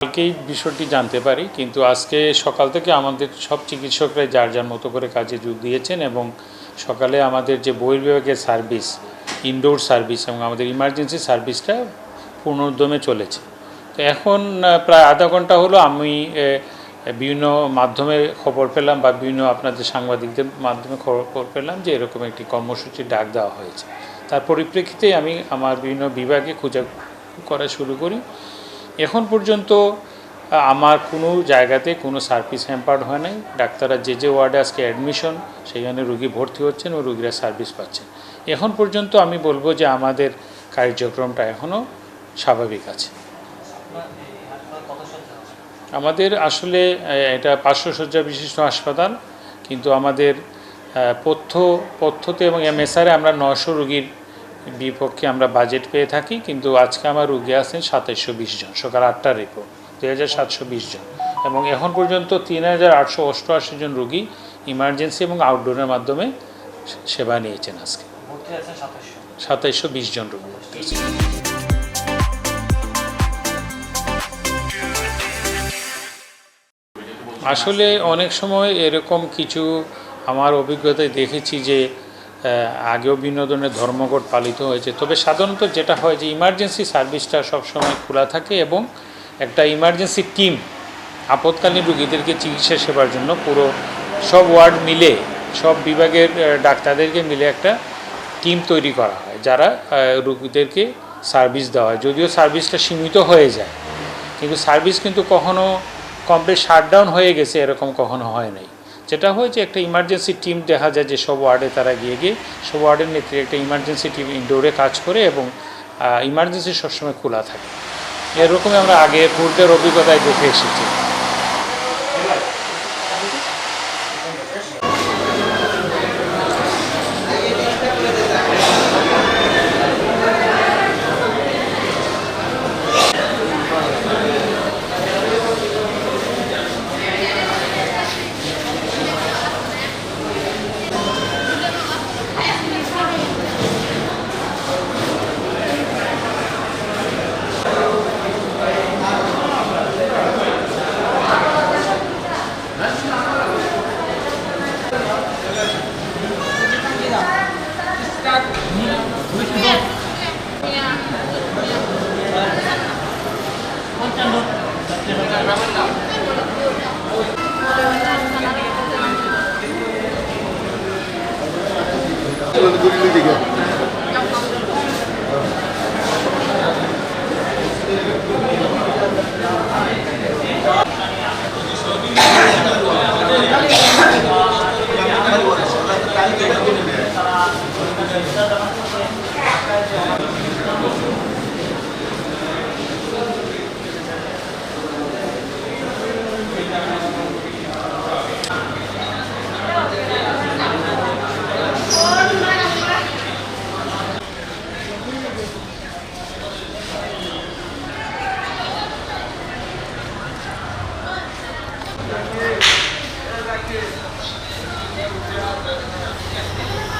কালকেই বিষয়টি জানতে পারি, কিন্তু আজকে সকাল থেকে আমাদের সব চিকিৎসকরাই যার যার মতো করে কাজে যোগ দিয়েছেন এবং সকালে আমাদের যে বহির্বিভাগের সার্ভিস ইনডোর সার্ভিস এবং আমাদের ইমার্জেন্সি সার্ভিসটা পূর্ণোদ্যমে চলেছে। তো এখন প্রায় আধা ঘণ্টা হলো আমি বিভিন্ন মাধ্যমে খবর পেলাম বা বিভিন্ন আপনাদের সাংবাদিকদের মাধ্যমে খবর পেলাম যে এরকম একটি কর্মসূচি ডাক দেওয়া হয়েছে। তার পরিপ্রেক্ষিতে আমি আমার বিভিন্ন বিভাগে খোঁজা করা শুরু করি। এখন পর্যন্ত আমার কোনো জায়গাতে কোনো সার্ভিস হ্যাম্পার্ড হয় নাই। ডাক্তাররা যে যে ওয়ার্ডে আজকে অ্যাডমিশন সেখানে রুগী ভর্তি হচ্ছেন ও রুগীরা সার্ভিস পাচ্ছেন। এখন পর্যন্ত আমি বলব যে আমাদের কার্যক্রমটা এখনও স্বাভাবিক আছে। আমাদের আসলে এটা পার্শ্ব শয্যা বিশিষ্ট হাসপাতাল, কিন্তু আমাদের পথ্য, পথ্যতে এবং এমএসআরে আমরা নশো রুগীর বিপক্ষে আমরা বাজেট পেয়ে থাকি কিন্তু আজকে আমার রুগী আছেন সাতাইশশো বিশ জন সকাল আটটার রিপোর্ট দুই হাজার সাতশো বিশ জন। এবং এখন পর্যন্ত তিন হাজার আটশো অষ্টআশি জন রুগী ইমার্জেন্সি এবং আউটডোরের মাধ্যমে সেবা নিয়েছেন আজকে। সাতাইশশো। বিশ জন রুগী আসলে অনেক সময় এরকম কিছু আমার অভিজ্ঞতায় দেখেছি যে আগেও বিনোদনের ধর্মঘট পালিত হয়েছে। তবে সাধারণত যেটা হয় যে ইমার্জেন্সি সার্ভিসটা সবসময় খোলা থাকে এবং একটা ইমার্জেন্সি টিম আপৎকালীন রুগীদেরকে চিকিৎসা সেবার জন্য পুরো সব ওয়ার্ড মিলে, সব বিভাগের ডাক্তারদেরকে মিলে একটা টিম তৈরি করা হয়, যারা রুগীদেরকে সার্ভিস দেওয়া হয়। যদিও সার্ভিসটা সীমিত হয়ে যায়, কিন্তু সার্ভিস কিন্তু কখনো কমপ্লিট শাটডাউন হয়ে গেছে, এরকম কখনো হয় নাই। যেটা হয় যে একটা ইমার্জেন্সি টিম দেখা যায় যে সব ওয়ার্ডে তারা গিয়ে গিয়ে সব ওয়ার্ডের নেতৃত্বে একটা ইমার্জেন্সি টিম ইনডোরে কাজ করে এবং ইমার্জেন্সি সবসময় খোলা থাকে। এরকমই আমরা আগে পূর্বের অভিজ্ঞতায় দেখে এসেছি। juga. Thank you.